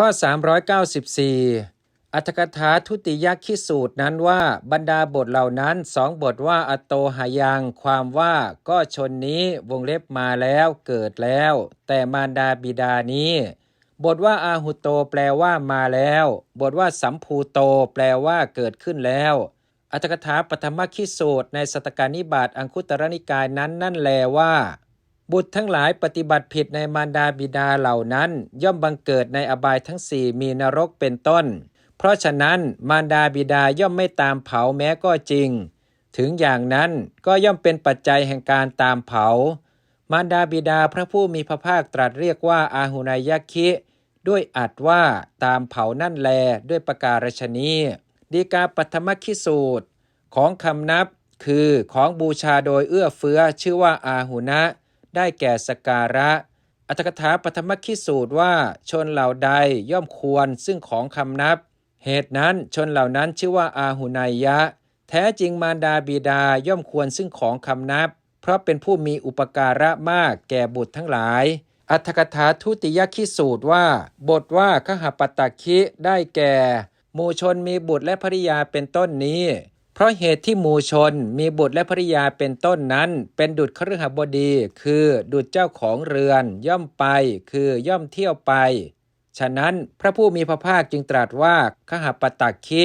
ข้อ 394 อัตถกถาทุติยคิสูตรนั้นว่าบรรดาบทเหล่านั้นสองบทว่าอโตหายังความว่าก็ชนนี้วงเล็บมาแล้วเกิดแล้ว แต่มารดาบิดานี้ บทว่าอาหุโตแปลว่ามาแล้ว บทว่าสัมภูโตแปลว่าเกิดขึ้นแล้วอัตถกถาปฐมคิสูตรในสตตการนิบาตอังคุตรนิกายนั้นนั่นแลว่า บุตรทั้งหลายปฏิบัติผิดในมารดาบิดาเหล่านั้น ย่อมบังเกิดในอบายทั้งสี่มีนรกเป็นต้น เพราะฉะนั้นมารดาบิดาย่อมไม่ตามเผาแม้ก็จริง ถึงอย่างนั้นก็ย่อมเป็นปัจจัยแห่งการตามเผา มารดาบิดาพระผู้มีพระภาคตรัสเรียกว่าอาหุนายคิ ด้วยอัดว่าตามเผานั่นแลด้วยประการฉนี้ดีกาปัทมคิสูตร ของคำนับคือของบูชาโดยเอื้อเฟื้อชื่อว่าอาหุนะ ได้แก่สการะ อัตถกถาปฐมคิสูตรว่าชนเหล่าใดย่อมควรซึ่งของคำนับ เหตุนั้นชนเหล่านั้นชื่อว่าอาหุนายะ แท้จริงมารดาบิดาย่อมควรซึ่งของคำนับ เพราะเป็นผู้มีอุปการะมากแก่บุตรทั้งหลาย อัตถกถาทุติยคิสูตรว่า บทว่าขหปตคิได้แก่หมู่ชนมีบุตรและภริยาเป็นต้นนี้ เพราะเหตุที่หมู่ชนมีบุตรและภริยาเป็นต้นนั้น เป็นดุจคฤหบดี คือดุจเจ้าของเรือน ย่อมไป คือย่อมเที่ยวไป ฉะนั้นพระผู้มีพระภาคจึงตรัสว่าขหปตคิ